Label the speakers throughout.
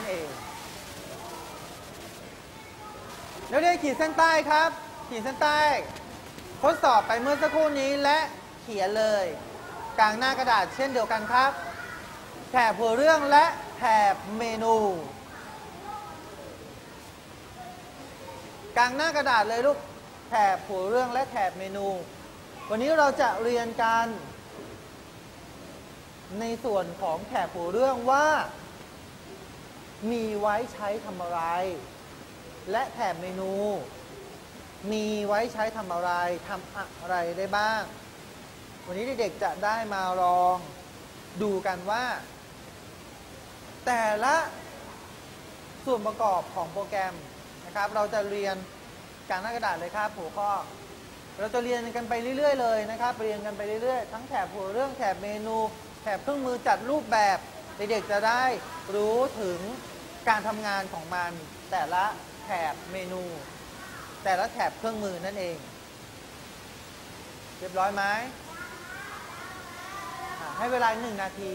Speaker 1: นั่นเอง แล้วเรียนขีดเส้นใต้ครับ ขีดเส้นใต้ ทดสอบไปเมื่อสักครู่นี้และเขียนเลย กลางหน้ากระดาษเช่นเดียวกันครับแถบหัวเรื่องและแถบเมนู กลางหน้ากระดาษเลยลูกแถบหัวเรื่องและแถบเมนู วันนี้เราจะเรียนกัน ในส่วนของแถบหัวเรื่องว่า มีไว้ใช้ทำอะไร และแถบเมนู มีไว้ใช้ทำอะไรทำอะไรได้บ้าง วันนี้เด็กๆจะได้มาลองดูกันว่า แต่ละส่วนประกอบของโปรแกรมนะครับ เราจะเรียนกางหน้ากระดาษเลยครับหัวข้อเราจะเรียนกันไปเรื่อย ๆ เลยนะครับเรียนกันไปเรื่อยๆ ทั้งแถบหัวเรื่องแถบเมนู แถบเครื่องมือจัดรูปแบบ เด็กๆจะได้รู้ถึงการทำงานของมันแต่ละแถบเมนู แต่ละแถบเครื่องมือนั่นเอง เรียบร้อยไหมอะให้เวลาหนึ่งนาที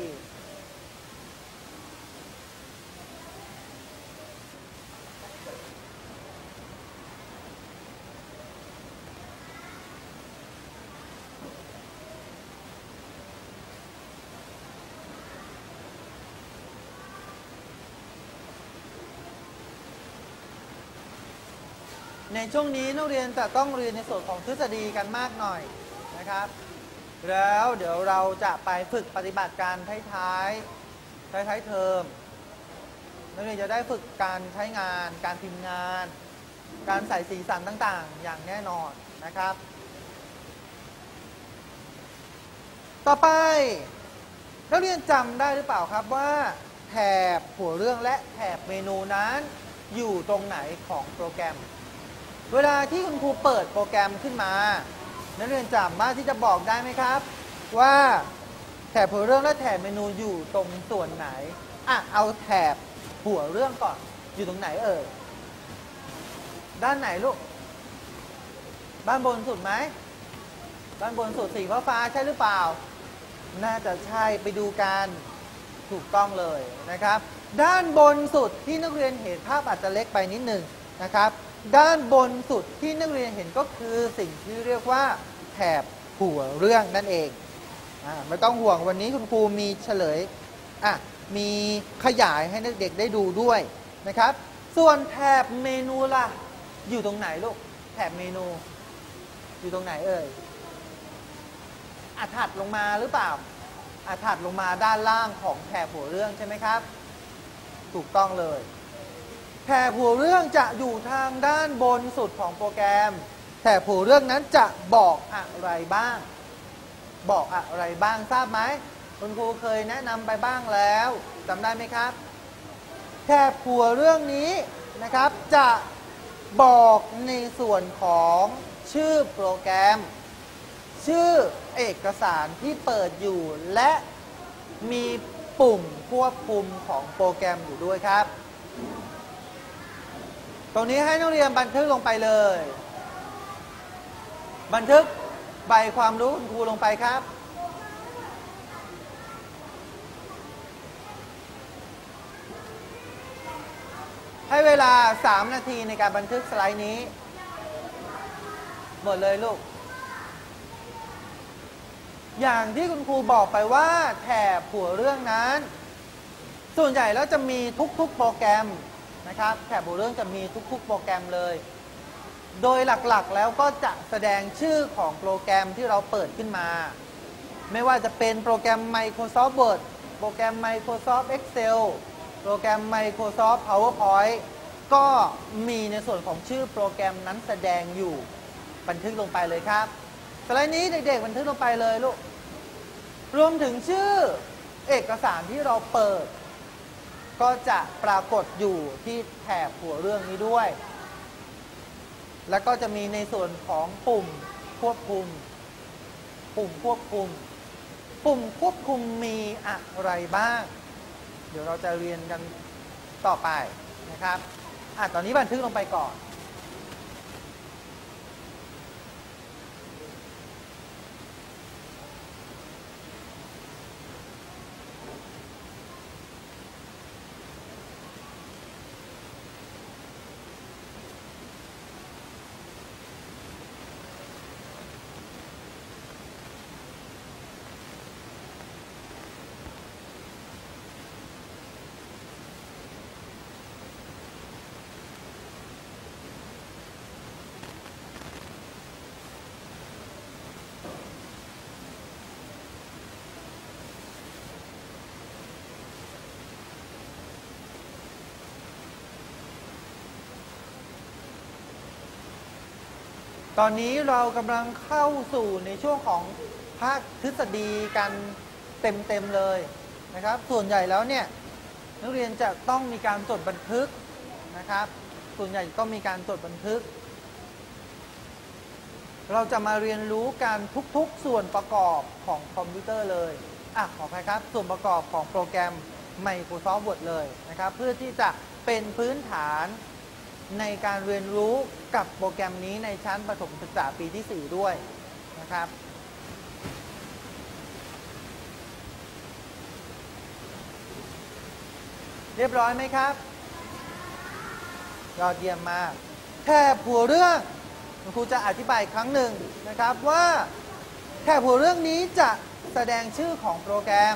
Speaker 1: ในช่วงนี้นักเรียนจะต้องเรียนในส่วนของทฤษฎีกันมากหน่อยนะครับ แล้วเดี๋ยวเราจะไปฝึกปฏิบัติการท้ายๆท้ายๆเทอมนักเรียนจะได้ฝึกการใช้งาน การพิมพ์งาน การใส่สีสันต่างๆ อย่างแน่นอนนะครับ ต่อไปนักเรียนจำได้หรือเปล่าครับว่าแถบหัวเรื่องและแถบเมนูนั้นอยู่ตรงไหนของโปรแกรม เวลาที่คุณครูเปิดโปรแกรมขึ้นมา นักเรียนจำมารถที่จะบอกได้ไหมครับ ว่าแถบหัวเรื่องและแถบเมนูอยู่ตรงส่วนไหนอะเอาแถบหัวเรื่องก่อนอยู่ตรงไหนเอ่ยด้านไหนลูกด้านบนสุดไหมด้านบนสุดสีฟ้าฟ้าใช่หรือเปล่า น่าจะใช่ไปดูกันถูกต้องเลยนะครับ ด้านบนสุดที่นักเรียนเห็นภาพอาจจะเล็กไปนิดหนึ่งนะครับ ด้านบนสุดที่นักเรียนเห็นก็คือสิ่งที่เรียกว่าแถบหัวเรื่องนั่นเองอไม่ต้องห่วงวันนี้คุณครูมีเฉลยอะมีขยายให้นักเด็กได้ดูด้วยนะครับ ส่วนแถบเมนูล่ะ อยู่ตรงไหนลูก แถบเมนู อยู่ตรงไหนเอ่ยอาถัดลงมาหรือเปล่าอาถัดลงมาด้านล่างของแถบหัวเรื่องใช่ไหมครับ ถูกต้องเลย แถบหัวเรื่องจะอยู่ทางด้านบนสุดของโปรแกรม แถบหัวเรื่องนั้นจะบอกอะไรบ้าง บอกอะไรบ้างทราบไหมคุณครูเคยแนะนำไปบ้างแล้วจำได้ไหมครับ แถบหัวเรื่องนี้นะครับ จะบอกในส่วนของชื่อโปรแกรม ชื่อเอกสารที่เปิดอยู่และมีปุ่มควบคุมของโปรแกรมอยู่ด้วยครับ ตรงนี้ให้นักเรียนบันทึกลงไปเลย บันทึกใบความรู้คุณครูลงไปครับให้เวลา 3 นาทีในการบันทึกสไลด์นี้ หมดเลยลูก อย่างที่คุณครูบอกไปว่าแถบหัวเรื่องนั้น ส่วนใหญ่แล้วจะมีทุกๆโปรแกรม นะครับแถบหัวเรื่องจะมีทุกๆ โปรแกรมเลย โดยหลักๆแล้วก็จะแสดงชื่อของโปรแกรมที่เราเปิดขึ้นมา ไม่ว่าจะเป็นโปรแกรม Microsoft Word โปรแกรม Microsoft Excel โปรแกรม Microsoft PowerPoint ก็มีในส่วนของชื่อโปรแกรมนั้นแสดงอยู่ บันทึกลงไปเลยครับสไลด์นี้เด็กๆบันทึกลงไปเลยลูกรวมถึงชื่อเอกสารที่เราเปิด ก็จะปรากฏอยู่ที่แถบหัวเรื่องนี้ด้วย แล้วก็จะมีในส่วนของปุ่มควบคุม ปุ่มควบคุม ปุ่มควบคุมมีอะไรบ้าง เดี๋ยวเราจะเรียนกันต่อไปนะครับอะตอนนี้บันทึกลงไปก่อน ตอนนี้เรากำลังเข้าสู่ในช่วงของภาคทฤษฎีกันเต็มๆเลยนะครับ ส่วนใหญ่แล้วเนี่ยนักเรียนจะต้องมีการจดบันทึกนะครับ ส่วนใหญ่ต้องมีการจดบันทึก เราจะมาเรียนรู้การทุกๆส่วนประกอบของคอมพิวเตอร์เลยอะขออภัยครับ ส่วนประกอบของโปรแกรม Microsoft Word เลยนะครับ เพื่อที่จะเป็นพื้นฐาน ในการเรียนรู้กับโปรแกรมนี้ในชั้นประถมศึกษาปีที่ 4 ด้วยนะครับ เรียบร้อยไหมครับ ยอดเยี่ยมมาก แค่ผัวเรื่องครูจะอธิบายครั้งหนึ่งนะครับว่าแค่ผัวเรื่องนี้จะแสดงชื่อของโปรแกรม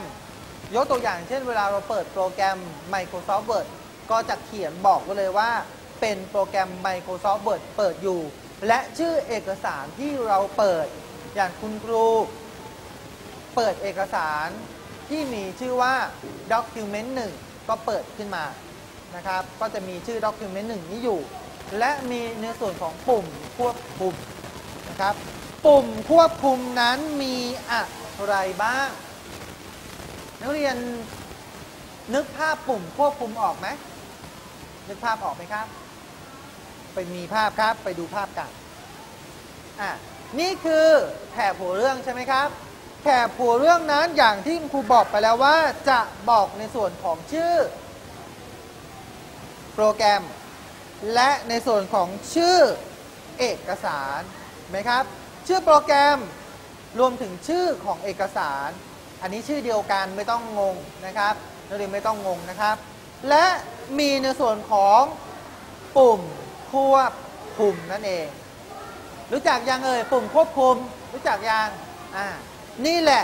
Speaker 1: ยกตัวอย่างเช่นเวลาเราเปิดโปรแกรม Microsoft Word ก็จะเขียนบอกไว้เลยว่า เป็นโปรแกรม Microsoft Word เปิดอยู่ และชื่อเอกสารที่เราเปิด อย่างคุณครู เปิดเอกสารที่มีชื่อว่า Document 1 ก็เปิดขึ้นมานะครับ ก็จะมีชื่อ Document 1 นี้อยู่ และมีในส่วนของปุ่มควบคุมนะครับ ปุ่มควบคุมนั้นมีอะไรบ้าง นักเรียนนึกภาพปุ่มควบคุมออกไหมนึกภาพออกไหมครับ ไปมีภาพครับ ไปดูภาพกันอะนี่คือแถบหัวเรื่องใช่ไหมครับ แถบหัวเรื่องนั้นอย่างที่ครูบอกไปแล้วว่า จะบอกในส่วนของชื่อ โปรแกรม และในส่วนของชื่อเอกสารไหมครับ ชื่อโปรแกรมรวมถึงชื่อของเอกสาร อันนี้ชื่อเดียวกันไม่ต้องงงนะครับนักเรียนไม่ต้องงงนะครับ และมีในส่วนของปุ่ม ควบคุมนั่นเอง รู้จักยังเอ่ยปุ่มควบคุม รู้จักยังอ่านี่แหละ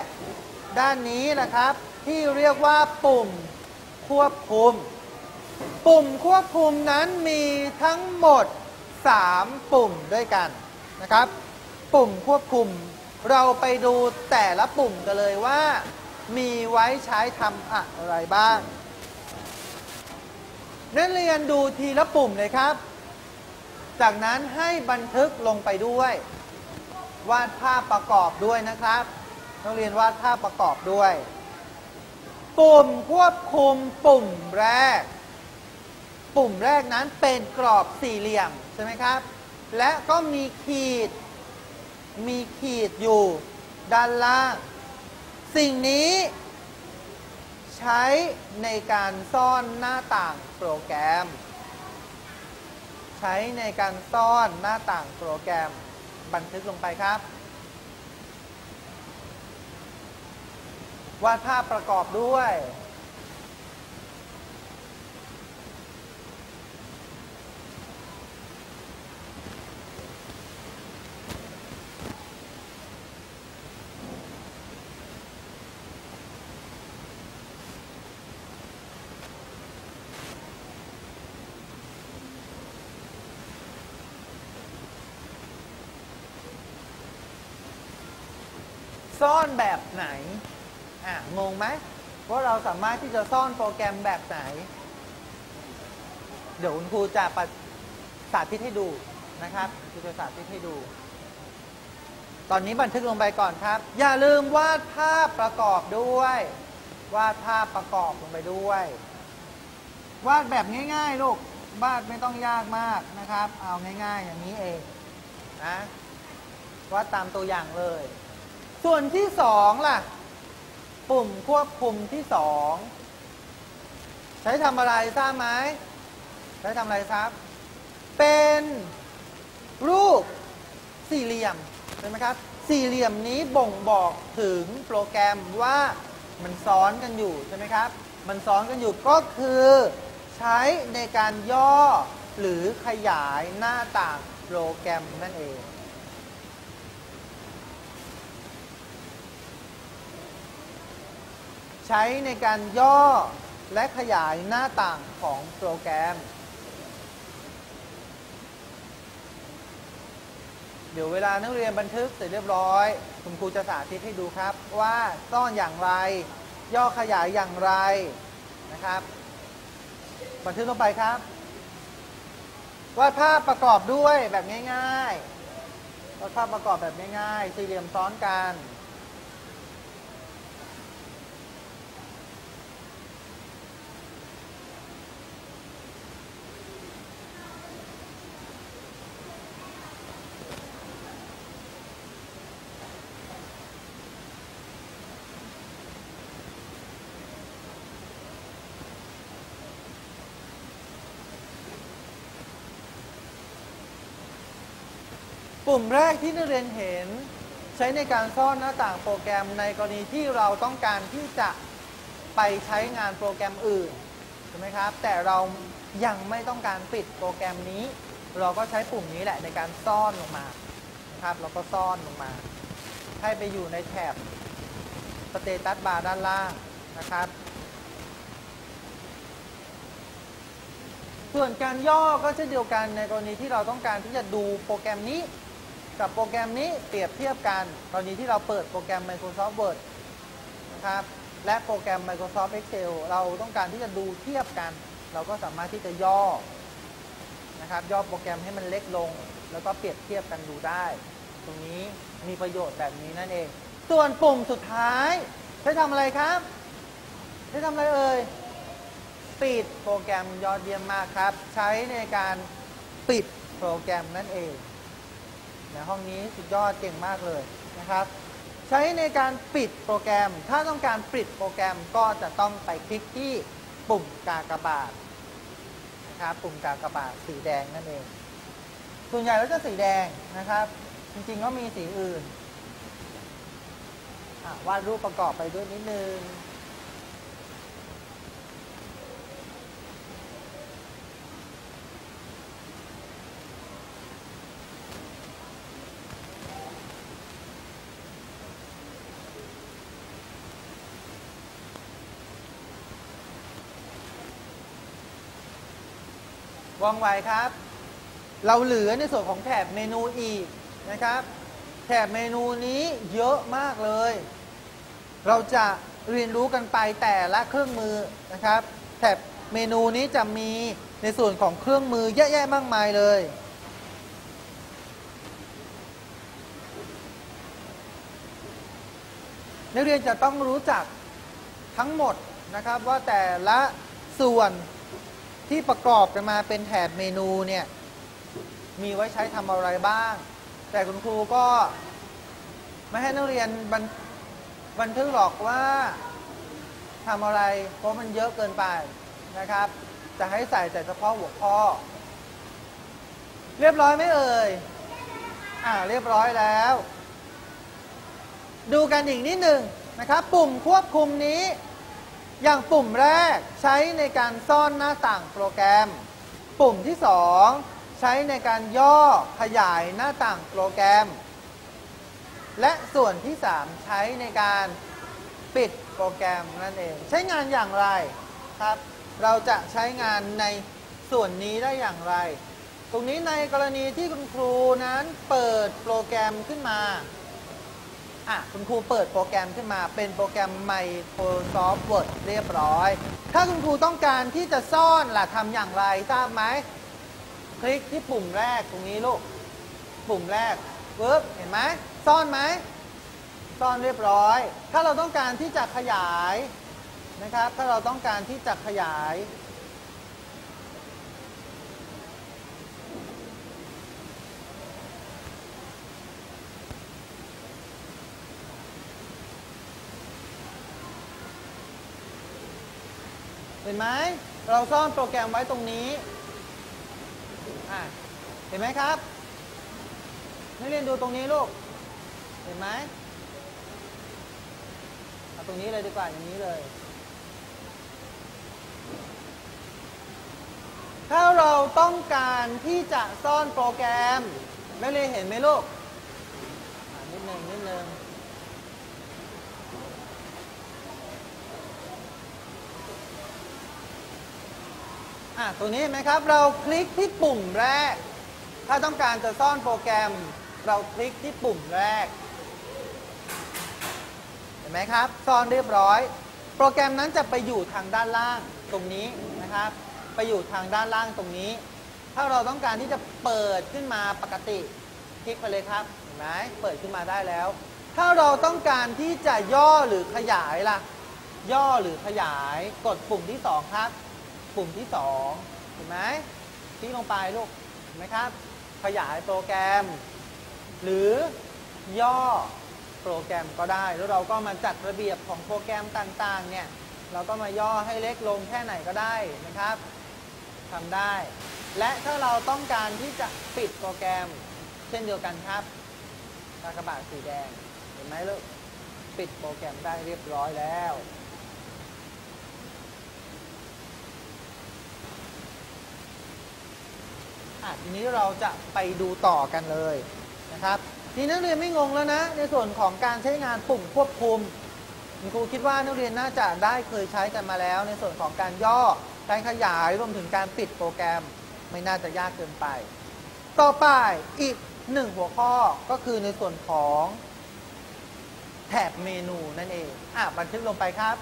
Speaker 1: ด้านนี้นะครับ ที่เรียกว่าปุ่มควบคุม ปุ่มควบคุมนั้นมีทั้งหมด 3 ปุ่มด้วยกันนะครับ ปุ่มควบคุม เราไปดูแต่ละปุ่มกันเลยว่า มีไว้ใช้ทำอะไรบ้างนักเรียนดูทีละปุ่มเลยครับ จากนั้นให้บันทึกลงไปด้วย วาดภาพประกอบด้วยนะครับนักเรียนวาดภาพประกอบด้วย ปุ่มควบคุมปุ่มแรก ปุ่มแรกนั้นเป็นกรอบสี่เหลี่ยมใช่ไหมครับ และก็มีขีด มีขีดอยู่ด้านล่าง สิ่งนี้ใช้ในการซ่อนหน้าต่างโปรแกรม ช้ในการซ่อนหน้าต่างโปรแกรมบันทึกลงไปครับ วาดภาพประกอบด้วย ซ่อนแบบไหน อะ งงไหมว่าเราสามารถที่จะซ่อนโปรแกรมแบบไหน เดี๋ยวคุณครูจะประสาธิตให้ดูนะครับครูจะสาธิตให้ดู ตอนนี้บันทึกลงไปก่อนครับ อย่าลืมวาดภาพประกอบด้วย วาดภาพประกอบลงไปด้วย วาดแบบง่ายๆลูกวาดไม่ต้องยากมากนะครับ เอาง่ายๆ อย่างนี้เองนะวาดตามตัวอย่างเลย ส่วนที่สองล่ะ ปุ่มควบคุมที่สองใช้ทำอะไรทราบไหมใช้ทำอะไรครับ เป็นรูปสี่เหลี่ยมใช่ไหมครับ สี่เหลี่ยมนี้บ่งบอกถึงโปรแกรมว่ามันซ้อนกันอยู่ใช่ไหมครับ มันซ้อนกันอยู่ก็คือใช้ในการย่อหรือขยายหน้าต่างโปรแกรมนั่นเอง ใช้ในการย่อและขยายหน้าต่างของโปรแกรม เดี๋ยวเวลานักเรียนบันทึกเสร็จเรียบร้อย คุณครูจะสาธิตให้ดูครับ ว่าซ่อนอย่างไร ย่อขยายอย่างไรนะครับ บันทึกลงไปครับวาดภาพประกอบด้วยแบบง่ายๆก็เข้าประกอบแบบง่ายๆ สี่เหลี่ยมซ้อนกัน ปุ่มแรกที่นักเรียนเห็น ใช้ในการซ่อนหน้าต่างโปรแกรมในกรณีที่เราต้องการที่จะไปใช้งานโปรแกรมอื่นใช่ไหมครับ แต่เรายังไม่ต้องการปิดโปรแกรมนี้ เราก็ใช้ปุ่มนี้แหละในการซ่อนลงมานะครับเราก็ซ่อนลงมา ให้ไปอยู่ในแถบสเตตัสบาร์ด้านล่างนะครับ ส่วนการย่อก็เช่นเดียวกันในกรณีที่เราต้องการที่จะดูโปรแกรมนี้ กับโปรแกรมนี้เปรียบเทียบกันกรณีที่เราเปิดโปรแกรม Microsoft Word นะครับและโปรแกรม Microsoft Excel เราต้องการที่จะดูเทียบกัน เราก็สามารถที่จะย่อนะครับย่อโปรแกรมให้มันเล็กลง แล้วก็เปรียบเทียบกันดูได้ ตรงนี้มีประโยชน์แบบนี้นั่นเอง ส่วนปุ่มสุดท้ายใช้ทำอะไรครับใช้ทำอะไรเอ่ยปิดโปรแกรมยอดเยี่ยมมากครับ ใช้ในการปิดโปรแกรมนั่นเอง ในห้องนี้สุดยอดเก่งมากเลยนะครับ ใช้ในการปิดโปรแกรม ถ้าต้องการปิดโปรแกรมก็จะต้องไปคลิกที่ปุ่มกากบาทนะครับปุ่มกากบาทสีแดงนั่นเอง ส่วนใหญ่แล้วจะสีแดงนะครับ จริงๆก็มีสีอื่นวาดรูปประกอบไปด้วยนิดนึง ว่องไวครับ เราเหลือในส่วนของแถบเมนูอีกนะครับ แถบเมนูนี้เยอะมากเลย เราจะเรียนรู้กันไปแต่ละเครื่องมือนะครับ แถบเมนูนี้จะมีในส่วนของเครื่องมือเยอะแยะมากมายเลยนักเรียนจะต้องรู้จักทั้งหมดนะครับว่าแต่ละส่วน ที่ประกอบกันมาเป็นแถบเมนูเนี่ยมีไว้ใช้ทำอะไรบ้าง แต่คุณครูก็ไม่ให้นักเรียนบันบันทึกหรอกว่าทำอะไร เพราะมันเยอะเกินไปนะครับ จะให้ใส่แต่เฉพาะหัวข้อ เรียบร้อยไหมเอ่ยอ่าเรียบร้อยแล้ว ดูกันอีกนิดหนึ่งนะครับ ปุ่มควบคุมนี้ อย่างปุ่มแรกใช้ในการซ่อนหน้าต่างโปรแกรม ปุ่มที่ 2 ใช้ในการย่อขยายหน้าต่างโปรแกรม และส่วนที่ 3 ใช้ในการปิดโปรแกรมนั่นเอง ใช้งานอย่างไรครับ เราจะใช้งานในส่วนนี้ได้อย่างไร ตรงนี้ในกรณีที่คุณครูนั้นเปิดโปรแกรมขึ้นมา อะคุณครูเปิดโปรแกรมขึ้นมาเป็นโปรแกรม Microsoft Word เรียบร้อย ถ้าคุณครูต้องการที่จะซ่อนล่ะทำอย่างไรทราบไหม คลิกที่ปุ่มแรกตรงนี้ลูก ปุ่มแรกปึ๊บเห็นไหมซ่อนไหมซ่อนเรียบร้อย ถ้าเราต้องการที่จะขยายนะครับ ถ้าเราต้องการที่จะขยาย เห็นไหม เราซ่อนโปรแกรมไว้ตรงนี้เห็นไหมครับนักเรียนดูตรงนี้ลูก เห็นไหมเอาตรงนี้เลยดีกว่าอย่างนี้เลย ถ้าเราต้องการที่จะซ่อนโปรแกรมนักเรียนเห็นไหมลูกอะนิดนึงนิดนึง อะ ตัวนี้เห็นไหมครับ เราคลิกที่ปุ่มแรก ถ้าต้องการจะซ่อนโปรแกรม เราคลิกที่ปุ่มแรก เห็นไหมครับ ซ่อนเรียบร้อย โปรแกรมนั้นจะไปอยู่ทางด้านล่างตรงนี้นะครับ ไปอยู่ทางด้านล่างตรงนี้ ถ้าเราต้องการที่จะเปิดขึ้นมาปกติ คลิกไปเลยครับ เห็นห็นไหมเปิดขึ้นมาได้แล้ว ถ้าเราต้องการที่จะย่อหรือขยายล่ะ ย่อหรือขยาย กดปุ่มที่ 2 ครับ ปุ่มที่2เห็นไหมคลิกลงไปลูกเห็นไหมครับ ขยายโปรแกรม หรือย่อโปรแกรมก็ได้ แล้วเราก็มาจัดระเบียบของโปรแกรมต่างๆเนี่ยเราก็มาย่อให้เล็กลงแค่ไหนก็ได้นะครับทำได้ และถ้าเราต้องการที่จะปิดโปรแกรม เช่นเดียวกันครับกากบาทสีแดง เห็นไหมลูกปิดโปรแกรมได้เรียบร้อยแล้ว อะทีนี้เราจะไปดูต่อกันเลยนะครับทีนี้นักเรียนไม่งงแล้วนะ ในส่วนของการใช้งานปุ่มควบคุมคุณครูคิดว่านักเรียนน่าจะได้เคยใช้กันมาแล้ว ในส่วนของการย่อการขยายรวมถึงการปิดโปรแกรมไม่น่าจะยากเกินไป ต่อไปอีกหนึ่งหัวข้อก็คือในส่วนของแถบเมนูนั่นเองอะบันทึกลงไปครับ